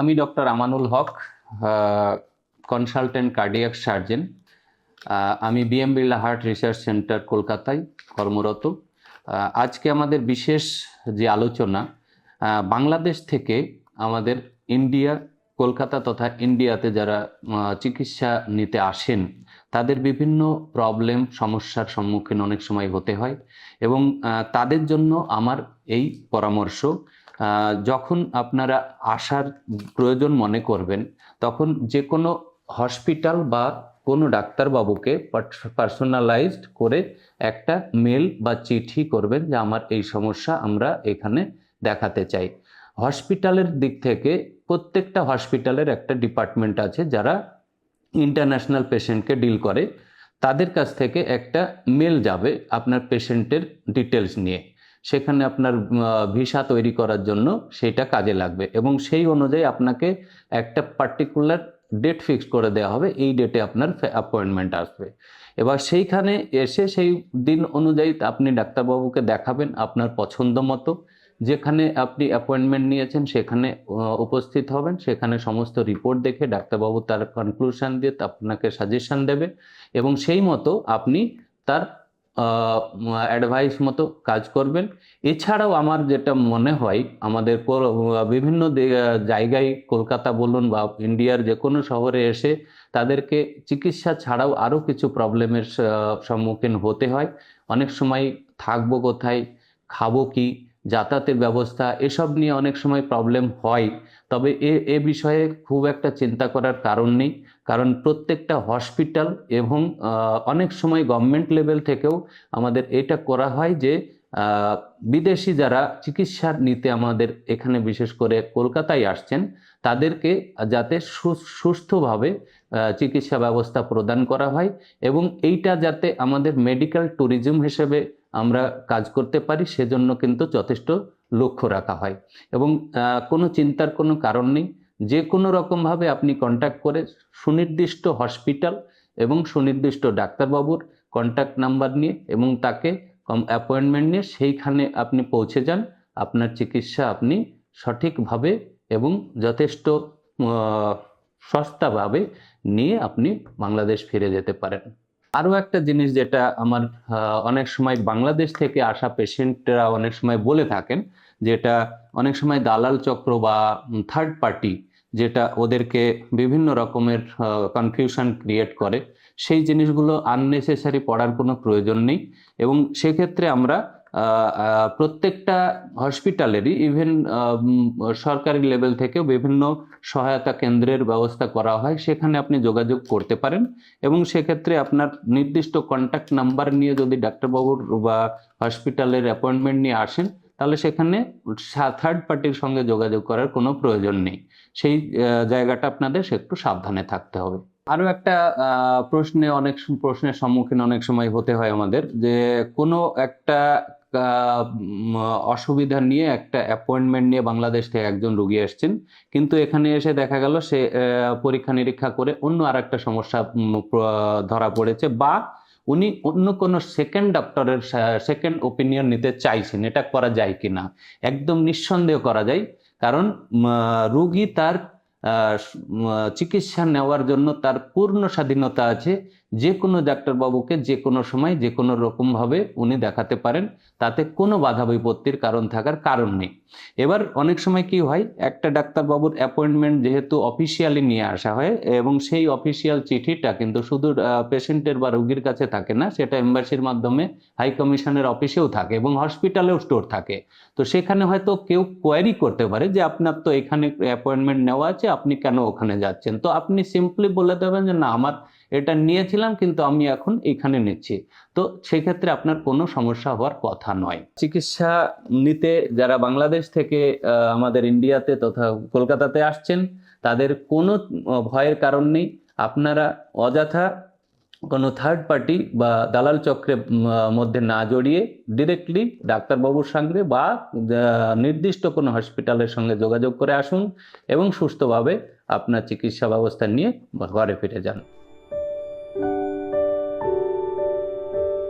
আমি doctor Amanul Haque consultant cardiac surgeon আমি BM Birla heart research centre কলকাতায় কর্মরত। আজকে আমাদের বিশেষ যে আলোচনা বাংলাদেশ থেকে আমাদের ইন্ডিয়া, কলকাতা তথা ইন্ডিয়াতে যারা চিকিৎসা নিতে আসেন, তাদের বিভিন্ন প্রবলেম সমস্যার সম্মুখীন অনেক সময় হতে হয় এবং তাদের জন্য আমার এই পরামর্শ। যখন আপনারা আসার প্রয়োজন মনে করবেন, তখন যে কোনো হসপিটাল বা কোনো ডাক্তারবাবুকে পার্সোনালাইজড করে একটা মেল বা চিঠি করবেন যে, আমার এই সমস্যা আমরা এখানে দেখাতে চাই। হসপিটালের দিক থেকে প্রত্যেকটা হসপিটালের একটা ডিপার্টমেন্ট আছে যারা ইন্টারন্যাশনাল পেশেন্টকে ডিল করে। তাদের কাছ থেকে একটা মেল যাবে আপনার পেশেন্টের ডিটেলস নিয়ে। সেখানে আপনার ভিসা তৈরি করার জন্য সেটা কাজে লাগবে এবং সেই অনুযায়ী আপনাকে একটা পার্টিকুলার ডেট ফিক্স করে দেওয়া হবে, এই ডেটে আপনার অ্যাপয়েন্টমেন্ট আসবে। এবার সেইখানে এসে সেই দিন অনুযায়ী আপনি ডাক্তারবাবুকে দেখাবেন আপনার পছন্দ মতো, যেখানে আপনি অ্যাপয়েন্টমেন্ট নিয়েছেন সেখানে উপস্থিত হবেন, সেখানে সমস্ত রিপোর্ট দেখে ডাক্তারবাবু তার কনক্লুশন দিয়ে আপনাকে সাজেশন দেবে এবং সেই মতো আপনি তার অ্যাডভাইস মতো কাজ করবেন। এছাড়াও আমার যেটা মনে হয়, আমাদের বিভিন্ন জায়গায় কলকাতা বলুন বা ইন্ডিয়ার যে কোনো শহরে এসে তাদেরকে চিকিৎসা ছাড়াও আরও কিছু প্রবলেমের সম্মুখীন হতে হয়। অনেক সময় থাকব কোথায়, খাব কি, যাতায়াতের ব্যবস্থা, এসব নিয়ে অনেক সময় প্রবলেম হয়। তবে এ এ বিষয়ে খুব একটা চিন্তা করার কারণ নেই। কারণ প্রত্যেকটা হসপিটাল এবং অনেক সময় গভর্নমেন্ট লেভেল থেকেও আমাদের এটা করা হয় যে বিদেশি যারা চিকিৎসা নিতে আমাদের এখানে বিশেষ করে কলকাতায় আসছেন, তাদেরকে যাতে সুস্থভাবে চিকিৎসা ব্যবস্থা প্রদান করা হয় এবং এইটা যাতে আমাদের মেডিকেল ট্যুরিজম হিসেবে আমরা কাজ করতে পারি সেজন্য কিন্তু যথেষ্ট লক্ষ্য রাখা হয়। এবং কোনো চিন্তার কোনো কারণ নেই। যে কোনো রকমভাবে আপনি কন্ট্যাক্ট করে সুনির্দিষ্ট হসপিটাল এবং সুনির্দিষ্ট ডাক্তারবাবুর কন্ট্যাক্ট নাম্বার নিয়ে এবং তাকে কম অ্যাপয়েন্টমেন্ট নিয়ে সেইখানে আপনি পৌঁছে যান। আপনার চিকিৎসা আপনি সঠিকভাবে এবং যথেষ্ট সস্তাভাবে নিয়ে আপনি বাংলাদেশ ফিরে যেতে পারেন। আরও একটা জিনিস যেটা আমার অনেক সময় বাংলাদেশ থেকে আসা পেশেন্টরা অনেক সময় বলে থাকেন যেটা অনেক সময় দালাল চক্র বা থার্ড পার্টি যেটা ওদেরকে বিভিন্ন রকমের কনফিউশন ক্রিয়েট করে, সেই জিনিসগুলো আননেসেসারি পড়ার কোনো প্রয়োজন নেই। এবং সেক্ষেত্রে আমরা প্রত্যেকটা হসপিটালেরই ইভেন সরকারি লেভেল থেকেও বিভিন্ন সহায়তা কেন্দ্রের ব্যবস্থা করা হয়, সেখানে আপনি যোগাযোগ করতে পারেন। এবং সেক্ষেত্রে আপনার নির্দিষ্ট কন্ট্যাক্ট নাম্বার নিয়ে যদি ডাক্তারবাবুর বা হসপিটালের অ্যাপয়েন্টমেন্ট নিয়ে আসেন তাহলে সেখানে থার্ড পার্টির সঙ্গে যোগাযোগ করার কোনো প্রয়োজন নেই। সেই জায়গাটা আপনাদের একটু সাবধানে থাকতে হবে। আরও একটা প্রশ্নে অনেক প্রশ্নের সম্মুখীন অনেক সময় হতে হয় আমাদের যে কোনো একটা অসুবিধা নিয়ে একটা অ্যাপয়েন্টমেন্ট নিয়ে বাংলাদেশ থেকে একজন রুগী এসেছেন। কিন্তু এখানে এসে দেখা গেল সে পরীক্ষা নিরীক্ষা করে অন্য আর একটা সমস্যা ধরা পড়েছে বা উনি অন্য কোনো সেকেন্ড ডক্টরের সেকেন্ড ওপিনিয়ন নিতে চাইছেন, এটা করা যায় কি না একদম নিঃসন্দেহ করা যায়। কারণ রুগী তার চিকিৎসা নেওয়ার জন্য তার পূর্ণ স্বাধীনতা আছে। যে কোনো ডাক্তারবাবুকে যে কোনো সময়, যে কোনো রকমভাবে উনি দেখাতে পারেন। তাতে কোনো বাধা বিপত্তির কারণ থাকার কারণ নেই। এবার অনেক সময় কি হয়, একটা ডাক্তারবাবুর অ্যাপয়েন্টমেন্ট যেহেতু অফিসিয়ালি নিয়ে আসা হয় এবং সেই অফিসিয়াল চিঠিটা কিন্তু শুধু পেশেন্টের বা রোগীর কাছে থাকে না, সেটা এম্বাসির মাধ্যমে হাই কমিশনের অফিসেও থাকে এবং হসপিটালেও স্টোর থাকে। তো সেখানে হয়তো কেউ কোয়ারি করতে পারে যে, আপনার তো এখানে অ্যাপয়েন্টমেন্ট নেওয়া আছে, আপনি কেন ওখানে যাচ্ছেন? তো আপনি সিম্পলি বলে দেবেন যে, না, আমার এটা নিয়েছিলাম কিন্তু আমি এখন এখানে নিচ্ছি তো সেক্ষেত্রে আপনার কোনো সমস্যা হওয়ার কথা নয়। চিকিৎসা নিতে যারা বাংলাদেশ থেকে আমাদের ইন্ডিয়াতে তথা কলকাতাতে আসছেন, তাদের কোনো ভয়ের কারণ নেই। আপনারা অযথা কোনো থার্ড পার্টি বা দালাল চক্রের মধ্যে না জড়িয়ে ডিরেক্টলি ডাক্তারবাবুর সঙ্গে বা নির্দিষ্ট কোনো হসপিটালের সঙ্গে যোগাযোগ করে আসুন এবং সুস্থভাবে আপনার চিকিৎসা ব্যবস্থা নিয়ে ঘরে ফিরে যান।